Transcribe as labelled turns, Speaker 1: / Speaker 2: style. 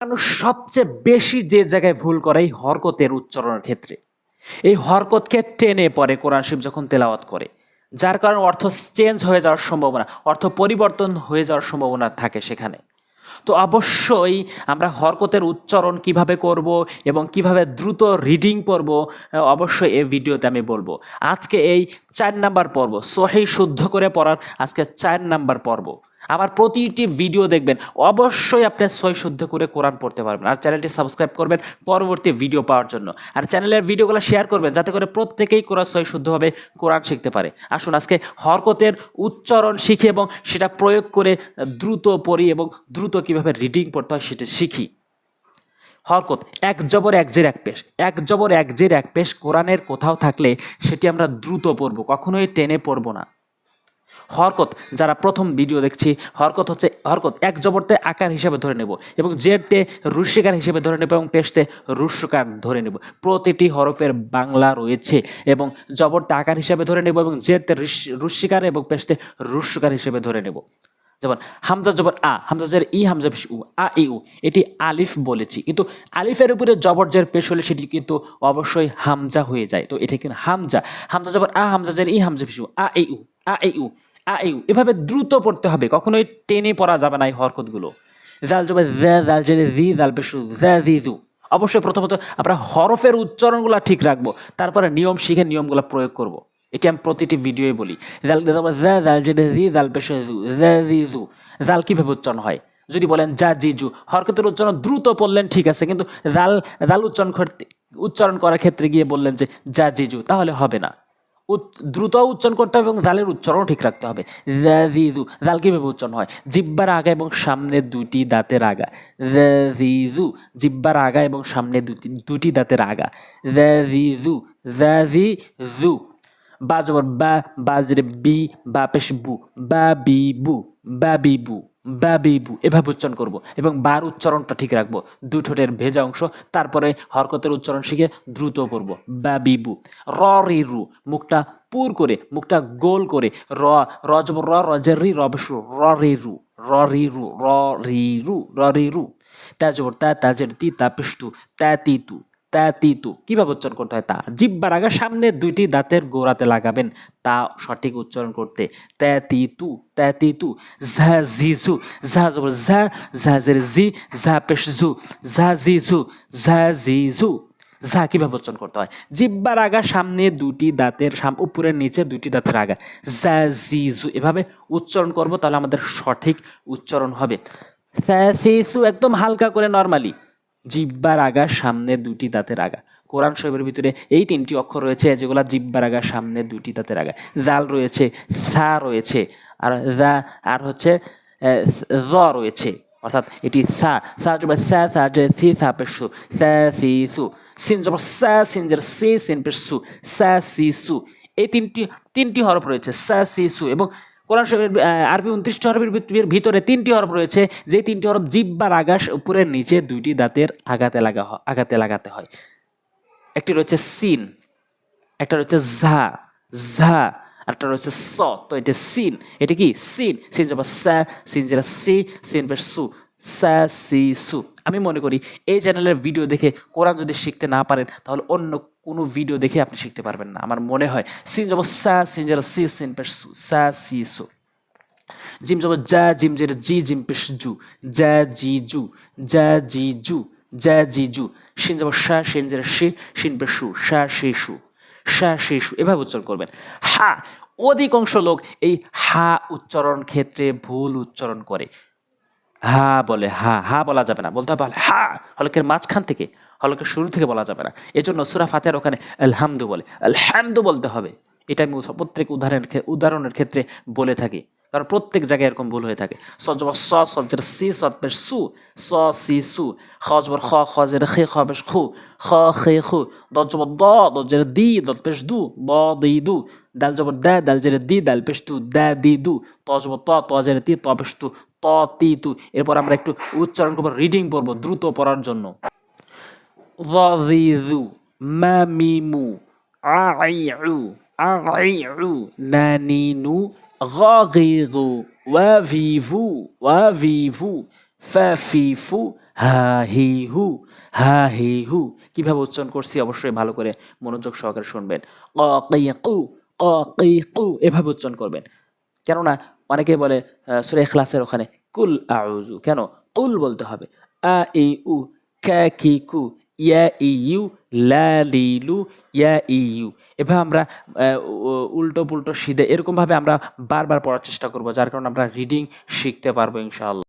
Speaker 1: মানুষ সবচেয়ে বেশি যে জায়গায় ভুল করে এই হরকতের উচ্চারণের ক্ষেত্রে। এই হরকতকে টেনে পরে কোরআন শিব যখন তেলাওয়াত করে, যার কারণে অর্থ চেঞ্জ হয়ে যাওয়ার সম্ভাবনা, অর্থ পরিবর্তন হয়ে যাওয়ার সম্ভাবনা থাকে সেখানে। তো অবশ্যই আমরা হরকতের উচ্চারণ কীভাবে করব এবং কীভাবে দ্রুত রিডিং পড়ব অবশ্যই এই ভিডিওতে আমি বলব। আজকে এই চার নাম্বার পর্ব, সহি শুদ্ধ করে পড়ার আজকে চার নাম্বার পর্ব। আমার প্রতিটি ভিডিও দেখবেন, অবশ্যই আপনি সই শুদ্ধ করে কোরআন পড়তে পারবেন আর চ্যানেলটি সাবস্ক্রাইব করবেন পরবর্তী ভিডিও পাওয়ার জন্য। আর চ্যানেলের ভিডিওগুলো শেয়ার করবেন, যাতে করে প্রত্যেকেই কোরআন সই শুদ্ধভাবে কোরআন শিখতে পারে। আসুন আজকে হরকতের উচ্চারণ শিখি এবং সেটা প্রয়োগ করে দ্রুত পড়ি এবং দ্রুত কীভাবে রিডিং পড়তে হয় সেটা শিখি। হরকত, এক জবর, এক জের, এক পেশ। এক জবর, এক জের, এক পেশ কোরআনের কোথাও থাকলে সেটি আমরা দ্রুত পড়ব, কখনোই টেনে পড়ব না। হরকত, যারা প্রথম ভিডিও দেখছি, হরকত হচ্ছে, হরকত এক জবরতে আকার হিসেবে ধরে নেব এবং জেরতে রুশিকার হিসেবে ধরে নেব এবং পেশতে রুশকার ধরে নেব। প্রতিটি হরফের বাংলা রয়েছে এবং জবরতে আকার হিসেবে ধরে নেব এবং জেরতে রুশিকার এবং পেশতে রুশকার হিসেবে ধরে নেব। যেমন হামজা জবর আ, হামজা জের ই, হামজা পেশ উ, আ, ই, উ, এটি আলিফ বলেছি। কিন্তু আলিফের উপরে জবর জের পেশ হলে সেটি কিন্তু অবশ্যই হামজা হয়ে যায়। তো এটা কিন্তু হামজা। হামজা জবর আ, হামজা জের ই, হামজা পেশ উ, আ, ই, উ, আ, ই, উ আ ই উ এভাবে দ্রুত পড়তে হবে, কখনোই টেনে পড়া যাবে না এই হরকতগুলো। জাল জবে জাল জের জি, জাল উ জি, জু। অবশ্যই প্রথমত আমরা হরফের উচ্চারণগুলো ঠিক রাখব, তারপরে নিয়ম শিখে নিয়মগুলো প্রয়োগ করব। এটি আমি প্রতিটি ভিডিওই বলি। জাল জা জাল জি, জাল পেশ জু জি, জু। জাল কীভাবে উচ্চারণ হয়? যদি বলেন যা জিজু হরকতের উচ্চারণ দ্রুত পড়লেন ঠিক আছে, কিন্তু জাল জাল উচ্চারণ করতে, উচ্চারণ করার ক্ষেত্রে গিয়ে বললেন যে যা জিজু তাহলে হবে না। দ্রুত উচ্চারণ করতে হবে এবং জালের উচ্চারণ ঠিক রাখতে হবে। রিজু জাল কীভাবে উচ্চারণ হয়? জিব্বার আগা এবং সামনে দুটি দাঁতের আগা। রিজু জিব্বার আগা এবং সামনে দুটি দুটি দাঁতের আগা। জিজু জু বা জবর বা বাজরে বি বা পেশ বু বা বি বু বা বি বু বা বি বু এভাবে উচ্চারণ করব। এবং বার উচ্চারণটা ঠিক রাখব। দু ঠোঁটের ভেজা অংশ, তারপরে হরকতের উচ্চারণ শিখে দ্রুত করব। বা বি বু, র রি রু, মুখটা পুর করে, মুখটা গোল করে, র র জবর র রজের রি রবেশ র রি রু, র রি রু, র রি রু, র রি রু। তা জবর তা তাজের তি, তা পেশতু তা তি তু। তা তি তু কীভাবে উচ্চারণ করতে হয় তা? জিব্বার আগে সামনে দুইটি দাঁতের গোড়াতে লাগাবেন। তা সঠিক উচ্চারণ করতে তা তি তু তা তি তু ঝা। জি জু ঝা জবর ঝা ঝা জের জি ঝা পেশ জু ঝা জি জু ঝা জি জু ঝা কীভাবে উচ্চারণ করতে হয়? জিব্বার আগা সামনে দুটি দাঁতের উপরের নিচে দুটি দাঁতের আগা। ঝা জি জু এভাবে উচ্চারণ করব তাহলে আমাদের সঠিক উচ্চারণ হবে। একদম হালকা করে নর্মালি। জিব্বার আগা সামনে দুটি দাঁতের আগা। কোরআন শরীফের ভিতরে এই তিনটি অক্ষর রয়েছে যেগুলো জিব্বার আগা সামনে দুটি দাঁতের আগা। জাল রয়েছে, সা রয়েছে, আর জা আর হচ্ছে জ রয়েছে। অর্থাৎ এটি সা। সা জবর সা সা সু। সা, সি, সু। এই তিনটি তিনটি হরফ রয়েছে। সা, সি, সু এবং কোরআন শরীফের আরবি উনত্রিশটি হরফের ভিত- ভিতরে তিনটি হরফ রয়েছে যে তিনটি হরফ জিব্বার আগাস উপরের নিচে দুইটি দাঁতের আঘাতে লাগা হ- আঘাতে লাগাতে হয়। একটি রয়েছে সিন, একটা রয়েছে ঝা ঝা একটা রয়েছে স, তো এটা সিন, এটা কি? সিন সিন যাবার সা, সিন যেটা সি, সিন সু, সা, সি, সু। আমি মনে করি, এই চ্যানেলের ভিডিও দেখে কোরআন যদি শিখতে না পারেন, তাহলে অন্য কোনো ভিডিও দেখে আপনি শিখতে পারবেন না। আমার মনে হয় সিন যাব সা, সিন যেটা সি, সিন পেশ সু, সা, সি, সু। জিম যাব যা, জিম যেটা জি, জিম পেশ জু। যা, জি, জু। যা, জি, জু। যা, জি, জু। সিন যাব সা শিন যেটা শি শিন পেশ সু শা শি সু। সা শি সু। এভাবে উচ্চারণ করবেন। হা, অধিকাংশ লোক এই হা উচ্চারণ ক্ষেত্রে ভুল উচ্চারণ করে। হা বলে, হা হা বলা যাবে না। বলতে হবে হা, হলকের মাঝখান থেকে, হলকের শুরু থেকে বলা যাবে না। এজন্য সুরা ফাতের ওখানে আলহামদু বলে। আলহামদু বলতে হবে। এটা আমি প্রত্যেক উদাহরণের উদাহরণের ক্ষেত্রে বলে থাকি। কারণ প্রত্যেক জায়গায় এরকম ভুল হয়ে থাকে। সজবর স সজের সি পেশ সু, স, সি, সু খজবর খ খজের খে, খ পেশ খু, খ, খে, খু দজবর দ দজের দি দত পেশ দু দ দি, দু দাল জবর দা দাল জের দি দাল পেশ তু দা, দি, দু, ত জবর ত ত জের তি, ত পেশ তু তিতু এরপর আমরা একটু উচ্চারণ করব রিডিং পড়ব দ্রুত পড়ার জন্য। কীভাবে মামিমু নানিনু গিজু হু হু কীভাবে উচ্চারণ করছি অবশ্যই ভালো করে মনোযোগ সহকারে শুনবেন। ক ক এভাবে উচ্চারণ করবেন। কেননা অনেকে বলে সুরে এখলাসের ওখানে, কুল আউজু কেন? কুল বলতে হবে। আ, ই, উ, কা, কি, কু, ইয়া, ই, ইউ, লা, লি, লু, ইয়া, ই, ইউ। এভাবে আমরা উল্টো পুল্টো সিধে এরকমভাবে আমরা বারবার পড়ার চেষ্টা করব, যার কারণে আমরা রিডিং শিখতে পারব, ইনশাআল্লাহ।